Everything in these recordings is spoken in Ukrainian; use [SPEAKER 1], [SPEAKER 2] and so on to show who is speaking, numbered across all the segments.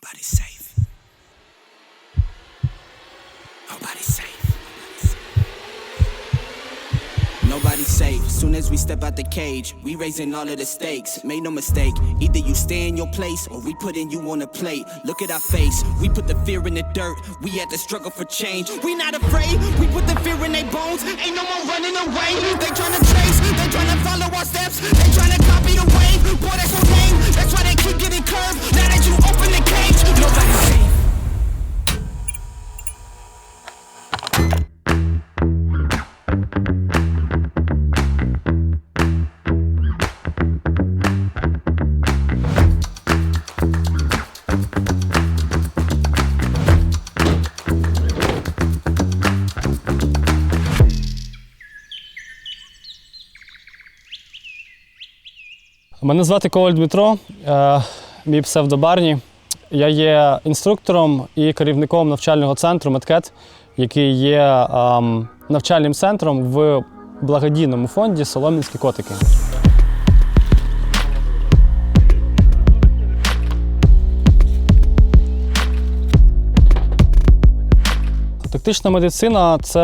[SPEAKER 1] Nobody's safe. Nobody's safe. Nobody's safe. Soon as we step out the cage, we raising all of the stakes. Make no mistake, either you stay in your place or we putting you on a plate. Look at our face, we put the fear in the dirt. We had to struggle for change. We not afraid, we put the fear in their bones. Ain't no more running away. They trace, they tryna follow our steps. They tryna copy the wave. Boy, that's so lame. That's why they keep getting curved. Now that you open the cage, nobody's safe.
[SPEAKER 2] Мене звати Коваль Дмитро, е, мій псевдобарні. Я є інструктором і керівником навчального центру Медкет, який є ем, навчальним центром в благодійному фонді Соломінські котики. Тактична медицина це,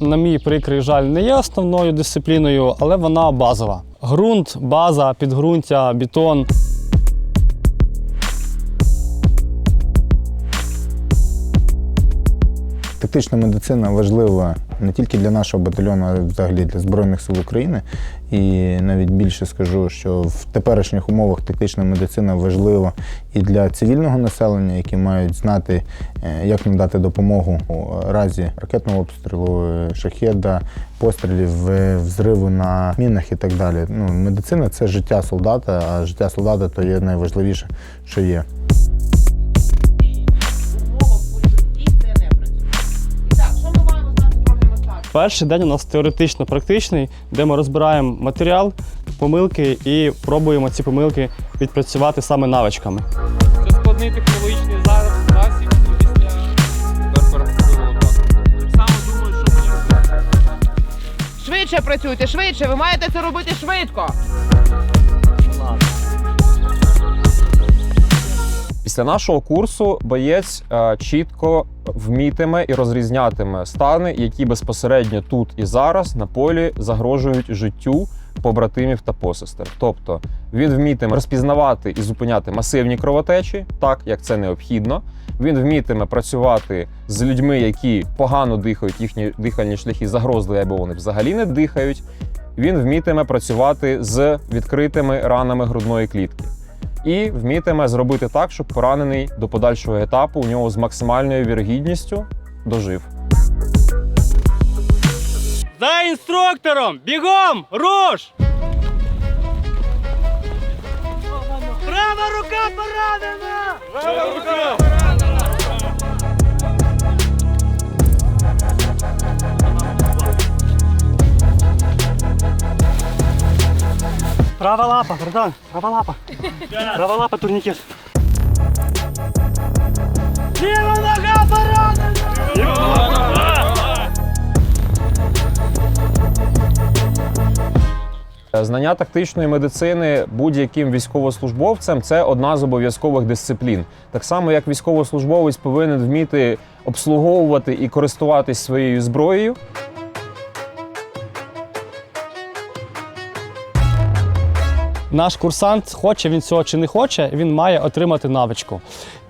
[SPEAKER 2] на мій прикрий жаль, не є основною дисципліною, але вона базова. Ґрунт, база, підґрунтя, бетон.
[SPEAKER 3] Тактична медицина важлива не тільки для нашого батальйону, а взагалі для Збройних сил України. І навіть більше скажу, що в теперішніх умовах тактична медицина важлива і для цивільного населення, які мають знати, е, як надати допомогу у разі ракетного обстрілу, шахеда, пострілів, е, взриву на мінах і так далі. Ну, медицина це життя солдата, а життя солдата то є найважливіше, що є.
[SPEAKER 2] Перший день у нас теоретично-практичний, де ми розбираємо матеріал, помилки і пробуємо ці помилки відпрацювати саме навичками.
[SPEAKER 4] Це складний технологічний зараз засіб після само думаю, що мені.
[SPEAKER 5] Швидше працюйте, швидше. Ви маєте це робити швидко.
[SPEAKER 4] Після нашого курсу боєць е, чітко вмітиме і розрізнятиме стани, які безпосередньо тут і зараз на полі загрожують життю побратимів та посестер. Тобто він вмітиме розпізнавати і зупиняти масивні кровотечі, так як це необхідно. Він вмітиме працювати з людьми, які погано дихають, їхні дихальні шляхи загрозливі або вони взагалі не дихають. Він вмітиме працювати з відкритими ранами грудної клітки і вмітиме зробити так, щоб поранений до подальшого етапу у нього з максимальною вірогідністю дожив.
[SPEAKER 2] За інструктором! Бігом! Руш! Права рука поранена! Права рука! Права лапа, братан, права лапа. Права лапа, турникет. Ліва нога поранена!
[SPEAKER 4] Знання тактичної медицини будь-яким військовослужбовцем це одна з обов'язкових дисциплін. Так само, як військовослужбовець повинен вміти обслуговувати і користуватись своєю зброєю.
[SPEAKER 2] Наш курсант, хоче він цього чи не хоче, він має отримати навичку.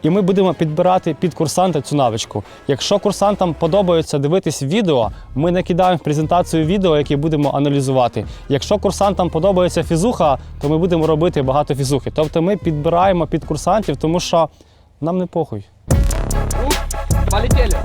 [SPEAKER 2] І ми будемо підбирати під курсанта цю навичку. Якщо курсантам подобається дивитись відео, ми накидаємо презентацію відео, яке будемо аналізувати. Якщо курсантам подобається фізуха, то ми будемо робити багато фізухи. Тобто ми підбираємо під курсантів, тому що нам не похуй.
[SPEAKER 5] Полетели.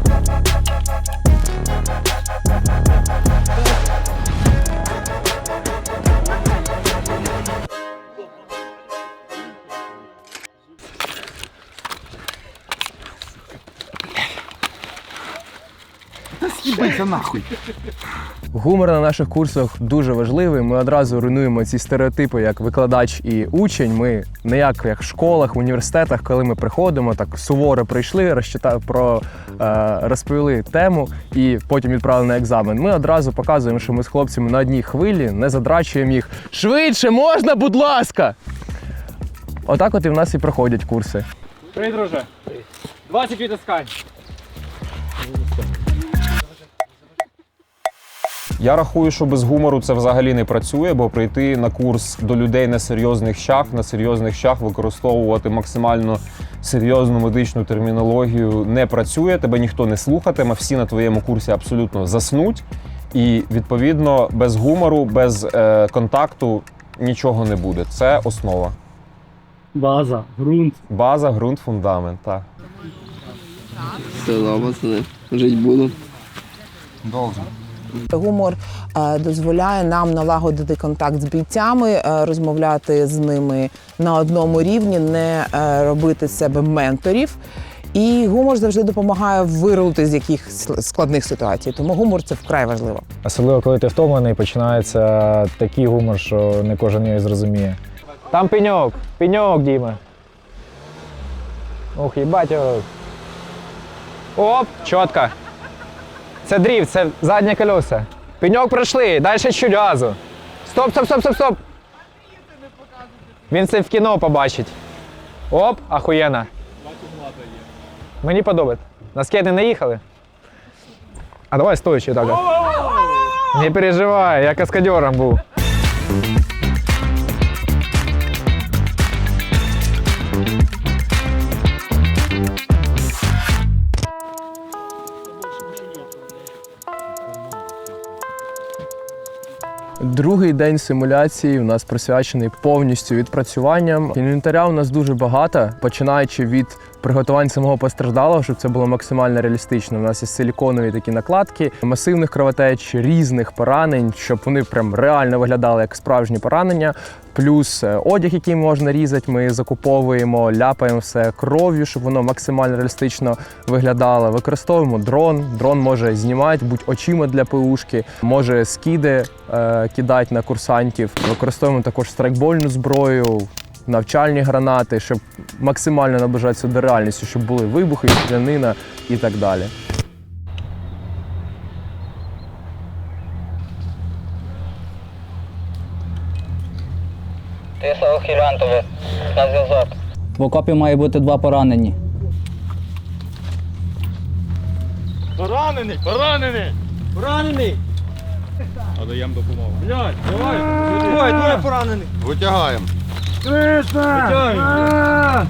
[SPEAKER 6] Гумор на наших курсах дуже важливий. Ми одразу руйнуємо ці стереотипи як викладач і учень. Ми не як, як в школах, в університетах, коли ми приходимо, так суворо прийшли, розчита, про, е, розповіли тему і потім відправили на екзамен. Ми одразу показуємо, що ми з хлопцями на одній хвилі, не задрачуємо їх. Швидше можна, будь ласка! Отак от і в нас і проходять курси.
[SPEAKER 7] Привіт, друже. 20 відтискань.
[SPEAKER 4] Я рахую, що без гумору це взагалі не працює, бо прийти на курс до людей на серйозних щах, на серйозних щах використовувати максимально серйозну медичну термінологію не працює. Тебе ніхто не слухатиме, всі на твоєму курсі абсолютно заснуть. І відповідно без гумору, без е, контакту нічого не буде. Це основа.
[SPEAKER 7] База, ґрунт.
[SPEAKER 4] База, ґрунт, фундамент. Так.
[SPEAKER 8] Все, пацани, жить буду.
[SPEAKER 9] Гумор е, дозволяє нам налагодити контакт з бійцями, е, розмовляти з ними на одному рівні, не е, робити з себе менторів. І гумор завжди допомагає вирулити з якихось складних ситуацій. Тому гумор це вкрай важливо.
[SPEAKER 10] Особливо, коли ти втомлений, починається такий гумор, що не кожен його зрозуміє. Там пеньок, пеньок, Діма. Ух, їбатьок. Оп, чітко. Це дріфт, це заднє колеса. Пеньок пройшли, далі чуть газу. Стоп, стоп, стоп, стоп, стоп. Він це в кіно побачить. Оп, ахуєнно. Мені подобається. На скейт не наїхали? А давай стоячи так. Не переживай, я каскадером був.
[SPEAKER 6] Другий день симуляції у нас присвячений повністю відпрацюванням. Інвентаря у нас дуже багато, починаючи від приготувань самого постраждалого, щоб це було максимально реалістично. У нас є силіконові такі накладки, масивних кровотеч, різних поранень, щоб вони прям реально виглядали як справжні поранення. Плюс е, одяг, який можна різати, ми закуповуємо, ляпаємо все кров'ю, щоб воно максимально реалістично виглядало. Використовуємо дрон. Дрон може знімати, будь очима для ПУшки, може скиди е, кидати на курсантів. Використовуємо також страйкбольну зброю, навчальні гранати, щоб максимально наближатися до реальності, щоб були вибухи, стрілянина і так далі.
[SPEAKER 7] Тиса Охілянтове. На зв'язок.
[SPEAKER 8] В окопі має бути два поранені.
[SPEAKER 7] Поранений, поранений! Поранений! Надаємо допомогу. Блядь, давай! Давай, двоє поранених!
[SPEAKER 11] Витягаємо.
[SPEAKER 7] Витягуємо!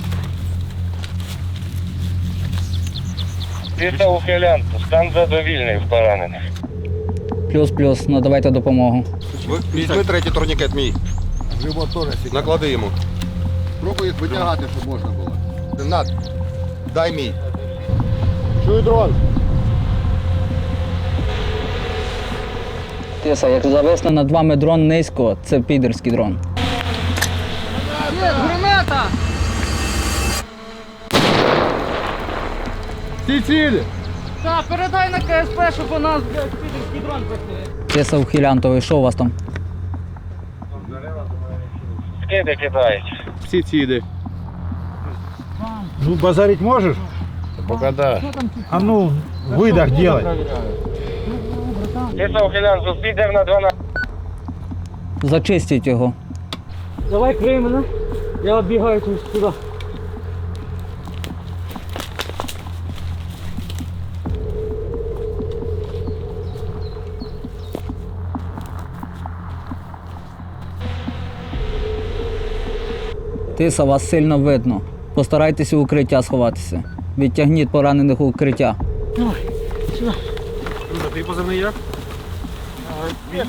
[SPEAKER 11] Тиса ухилянт, стан задовільний в поранених.
[SPEAKER 8] Плюс-плюс, надавайте допомогу.
[SPEAKER 11] Візьми третій турнікет мій. Наклади йому. Пробуй витягати, щоб можна було. Над, дай мій. Чую дрон.
[SPEAKER 8] Тиса, як зависне над вами дрон низько, це підерський дрон.
[SPEAKER 7] Так, передай на КСП, щоб у нас, підерський дрон працює.
[SPEAKER 8] Тиса Ухилянтовий, що у вас там?
[SPEAKER 11] Скиди кидають.
[SPEAKER 7] Всі ціди.
[SPEAKER 12] Ну, базарить можешь?
[SPEAKER 11] Пока да.
[SPEAKER 12] А ну, выдох делай.
[SPEAKER 11] Тиса ухилянт, зустріть на 12.
[SPEAKER 8] Зачистіть його.
[SPEAKER 7] Давай крий мене. Я оббігаю тут туди.
[SPEAKER 8] Тиса, вас сильно видно. Постарайтеся у укриття сховатися. Відтягніть поранених у укриття.
[SPEAKER 7] Ти позивний як?
[SPEAKER 12] Блядь,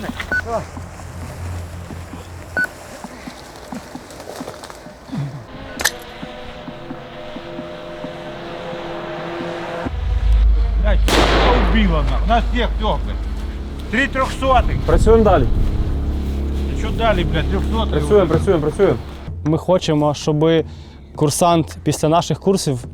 [SPEAKER 12] кто убила нас? Нас всех тёплых. Три трехсотых.
[SPEAKER 4] Працюємо далі.
[SPEAKER 12] И что дали, блядь, трехсотых?
[SPEAKER 4] Працюємо, працюємо, працюємо.
[SPEAKER 2] Ми хочемо, щоб курсант після наших курсів,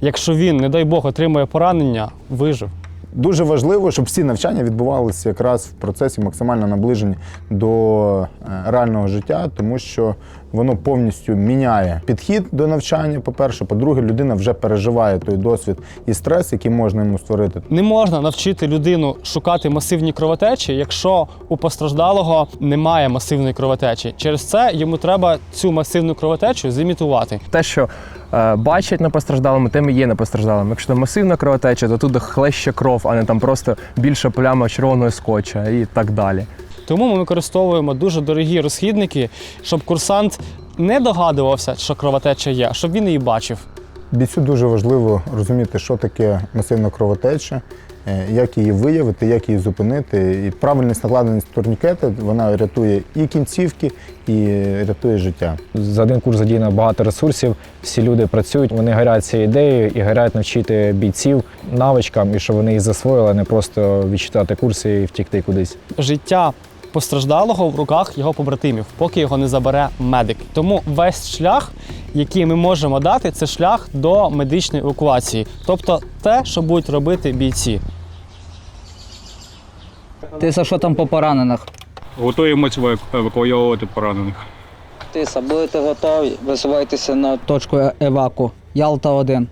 [SPEAKER 2] якщо він, не дай Бог, отримує поранення, вижив.
[SPEAKER 3] Дуже важливо, щоб всі навчання відбувалися якраз в процесі максимально наближені до е, реального життя, тому що воно повністю міняє підхід до навчання. По-перше, по-друге, людина вже переживає той досвід і стрес, який можна йому створити.
[SPEAKER 2] Не можна навчити людину шукати масивні кровотечі, якщо у постраждалого немає масивної кровотечі. Через це йому треба цю масивну кровотечу зімітувати.
[SPEAKER 6] Те, що е, бачать на постраждалому, тим і є на постраждалому. Якщо там масивна кровотеча, то тут хлеще кров, а не там просто більша пляма червоного скотча і так далі.
[SPEAKER 2] Тому ми використовуємо дуже дорогі розхідники, щоб курсант не догадувався, що кровотеча є, а щоб він її бачив.
[SPEAKER 3] Бійцю дуже важливо розуміти, що таке масивна кровотеча, е, як її виявити, як її зупинити. І правильність накладеність турнікета вона рятує і кінцівки, і рятує життя.
[SPEAKER 13] За один курс задіяно багато ресурсів. Всі люди працюють, вони горять цією ідеєю і горять навчити бійців навичкам, і щоб вони їх засвоїли, а не просто відчитати курси і втікти кудись.
[SPEAKER 2] Життя постраждалого в руках його побратимів, поки його не забере медик. Тому весь шлях, який ми можемо дати, це шлях до медичної евакуації, тобто те, що будуть робити бійці.
[SPEAKER 8] Ти за що там по поранених?
[SPEAKER 12] Готуємося евакуювати поранених.
[SPEAKER 8] Тиса, будете готові, висувайтеся на точку е- еваку. Ялта 1.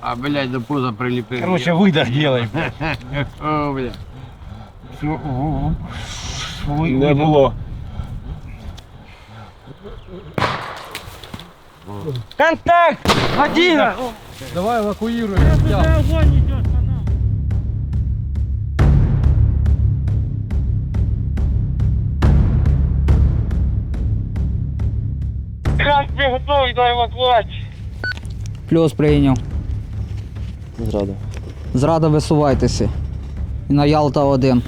[SPEAKER 12] А, блядь, до пуза приліпили. Короче, видох делай. О, блядь. Не було.
[SPEAKER 7] Контакт! Один!
[SPEAKER 6] Давай евакуюємо.
[SPEAKER 7] Огонь идет, Как ты готовый до эвакуации?
[SPEAKER 8] Плюс прийняв. Зрада. Зрада висувайтеся. І на Ялта 1.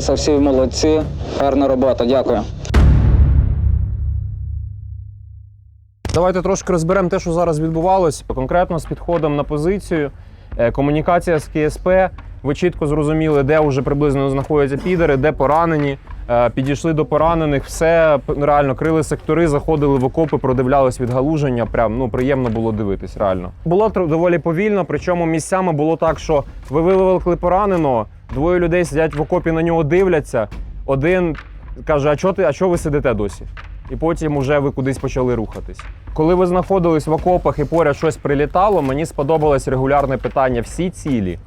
[SPEAKER 8] Тиса, всі молодці. Гарна робота, дякую.
[SPEAKER 4] Давайте трошки розберемо те, що зараз відбувалось. Конкретно з підходом на позицію, е, комунікація з КСП. Ви чітко зрозуміли, де вже приблизно знаходяться підери, де поранені. Е, Підійшли до поранених, все реально крили сектори, заходили в окопи, продивлялись відгалуження. Прям ну приємно було дивитись. Реально було доволі повільно. Причому місцями було так, що ви вивели пораненого, двоє людей сидять в окопі, на нього дивляться. Один каже: А чого ти, а чого ви сидите досі? і потім уже ви кудись почали рухатись. Коли ви знаходились в окопах і поряд щось прилітало, мені сподобалось регулярне питання всі цілі.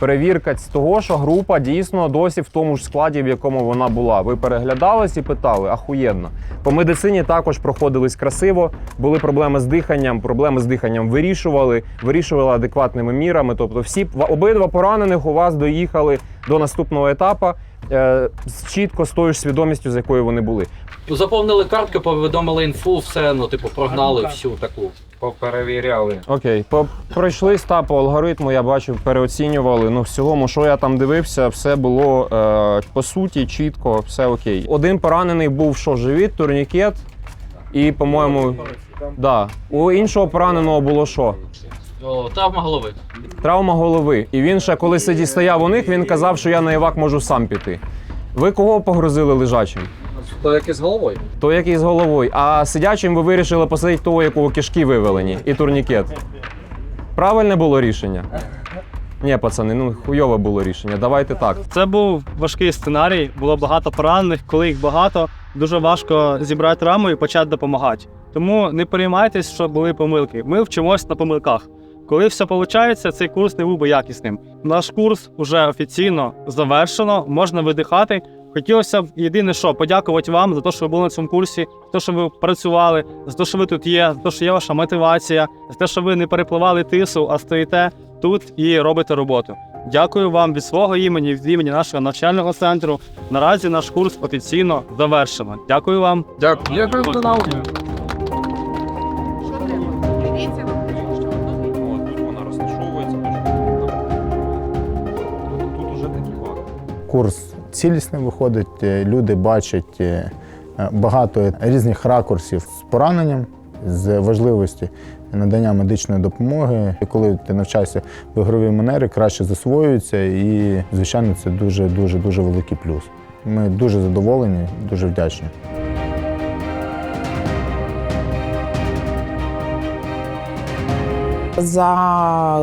[SPEAKER 4] Перевірка з того, що група дійсно досі в тому ж складі, в якому вона була. Ви переглядались і питали, ахуєнно. По медицині також проходились красиво, були проблеми з диханням, проблеми з диханням вирішували, вирішували адекватними мірами. Тобто, всі обидва поранених у вас доїхали до наступного етапу чітко з тою ж свідомістю, з якою вони були.
[SPEAKER 7] Заповнили картку, повідомили інфу, все, ну, типу, прогнали всю таку.
[SPEAKER 10] Поперевіряли.
[SPEAKER 4] Окей, по пройшлись та по алгоритму, я бачив, переоцінювали. Ну, в цілому, що я там дивився, все було е, по суті, чітко, все окей. Один поранений був що, живіт, турнікет, і, по-моєму, да. у іншого пораненого було що?
[SPEAKER 7] О, травма голови.
[SPEAKER 4] Травма голови. І він ще, коли сидів стояв у них, він казав, що я на івак можу сам піти. Ви кого погрузили лежачим?
[SPEAKER 7] То який з головою?
[SPEAKER 4] То який з головою. А сидячим ви вирішили посадити того, якого кишки вивелені, і турнікет. Правильне було рішення? Ні, пацани, ну хуйове було рішення. Давайте так.
[SPEAKER 2] Це був важкий сценарій, було багато поранених. Коли їх багато, дуже важко зібрати раму і почати допомагати. Тому не переймайтесь, що були помилки. Ми вчимось на помилках. Коли все виходить, цей курс не був би якісним. Наш курс вже офіційно завершено, можна видихати. Хотілося б єдине, що подякувати вам за те, що ви були на цьому курсі, за те, що ви працювали, за те, що ви тут є, за те, що є ваша мотивація, за те, що ви не перепливали тису, а стоїте тут і робите роботу. Дякую вам від свого імені, від імені нашого навчального центру. Наразі наш курс офіційно завершено. Дякую вам.
[SPEAKER 4] Дякую.
[SPEAKER 5] Що
[SPEAKER 3] Курс цілісний виходить, е, люди бачать е, е, багато різних ракурсів з пораненням, з важливості надання медичної допомоги. І коли ти навчаєшся в ігровій манері, краще засвоюється і, звичайно, це дуже дуже дуже великий плюс. Ми дуже задоволені, дуже вдячні.
[SPEAKER 9] За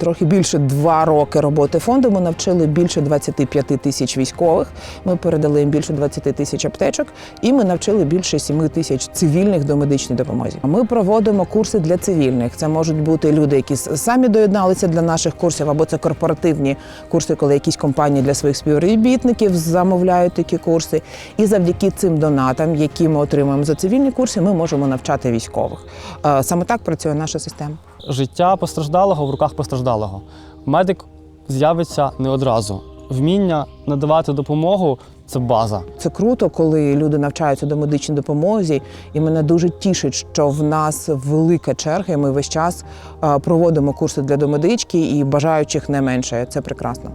[SPEAKER 9] трохи більше два роки роботи фонду ми навчили більше 25 тисяч військових. Ми передали їм більше 20 тисяч аптечок, і ми навчили більше 7 тисяч цивільних до медичної допомоги. Ми проводимо курси для цивільних. Це можуть бути люди, які самі доєдналися для наших курсів, або це корпоративні курси, коли якісь компанії для своїх співробітників замовляють такі курси. І завдяки цим донатам, які ми отримуємо за цивільні курси, ми можемо навчати військових. Е, Саме так працює наша система.
[SPEAKER 2] Життя постраждалого в руках постраждалого. Медик з'явиться не одразу. Вміння надавати допомогу це база.
[SPEAKER 9] Це круто, коли люди навчаються до медичній допомозі, і мене дуже тішить, що в нас велика черга. і Ми весь час е, проводимо курси для домедички і бажаючих не менше. Це прекрасно.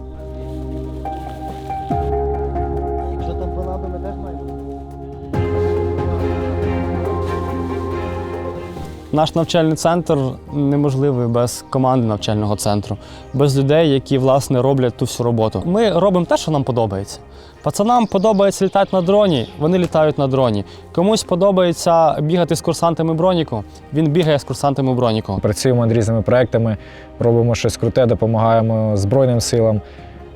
[SPEAKER 2] Наш навчальний центр неможливий без команди навчального центру, без людей, які власне роблять ту всю роботу. Ми робимо те, що нам подобається. Пацанам подобається літати на дроні, вони літають на дроні. Комусь подобається бігати з курсантами броніку, він бігає з курсантами броніку.
[SPEAKER 13] Працюємо над різними проектами, робимо щось круте, допомагаємо Збройним силам,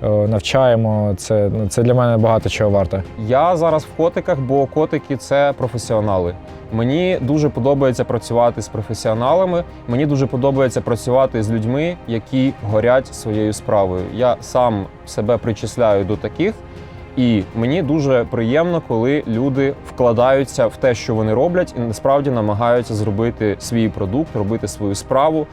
[SPEAKER 13] навчаємо. Це, це для мене багато чого варто.
[SPEAKER 4] Я зараз в котиках, бо котики це професіонали. Мені дуже подобається працювати з професіоналами. Мені дуже подобається працювати з людьми, які горять своєю справою. Я сам себе причисляю до таких, і мені дуже приємно, коли люди вкладаються в те, що вони роблять, і насправді намагаються зробити свій продукт, робити свою справу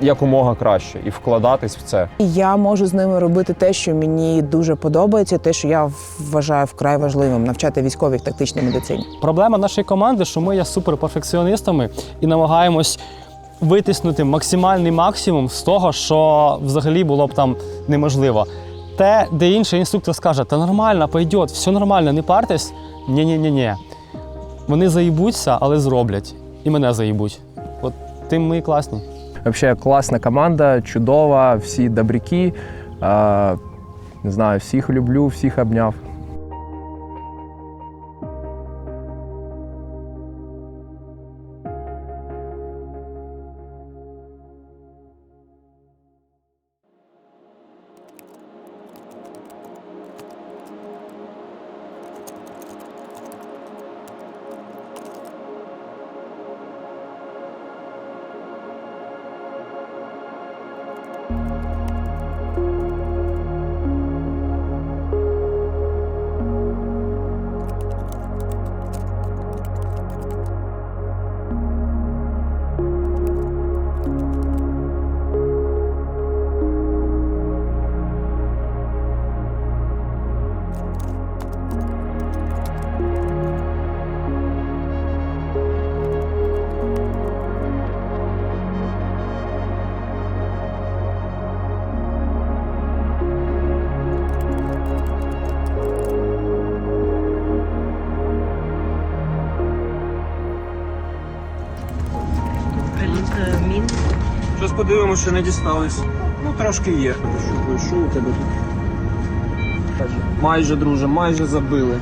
[SPEAKER 4] якомога краще і вкладатись в це.
[SPEAKER 9] Я можу з ними робити те, що мені дуже подобається, те, що я вважаю вкрай важливим навчати військових тактичній медицині.
[SPEAKER 2] Проблема нашої команди, що ми є суперперфекціоністами і намагаємось витиснути максимальний максимум з того, що взагалі було б там неможливо. Те, де інший інструктор скаже, та нормально, пойдет, все нормально, не партесь. ні ні ні ні Вони заїбуться, але зроблять. І мене заїбуть. От тим ми і класні.
[SPEAKER 6] Взагалі класна команда, чудова, всі добряки. Не знаю, всіх люблю, всіх обняв.
[SPEAKER 4] Щось подивимося, що не дістались. Ну, трошки є. Що у тебе тут? Майже, друже, майже забили.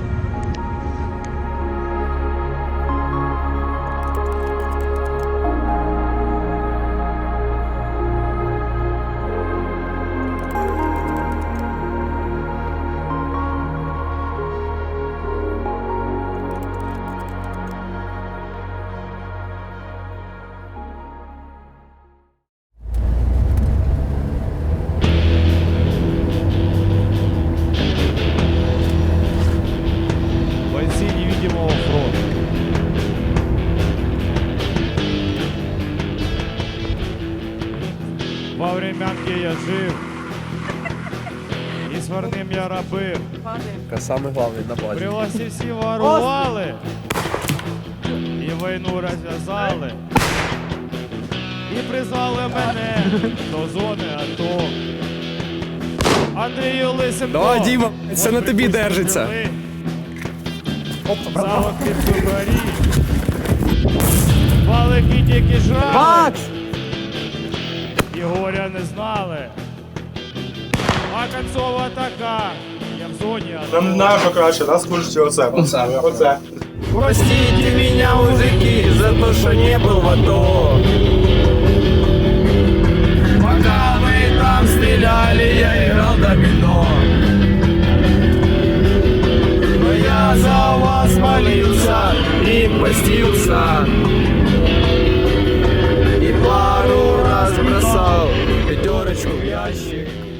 [SPEAKER 12] Во времянки я жив. І сварним я робив.
[SPEAKER 6] Саме головне на базі.
[SPEAKER 12] Прилосі всі ворували. І війну розв'язали. І призвали мене до зони АТО. Андрію Лисенко.
[SPEAKER 6] Давай, Діма, це на тобі держиться.
[SPEAKER 12] Валики тільки жрали. І горя не знали. А концова така. Я в зоні АТО.
[SPEAKER 14] Нам наша краще, нас служить оце. Оце. Оце.
[SPEAKER 10] Простите меня, мужики, за то, что не был в АТО. Пока вы там стреляли, я играл домино. Но я за вас молился и постился. И пару раз бросал пятерочку в ящик.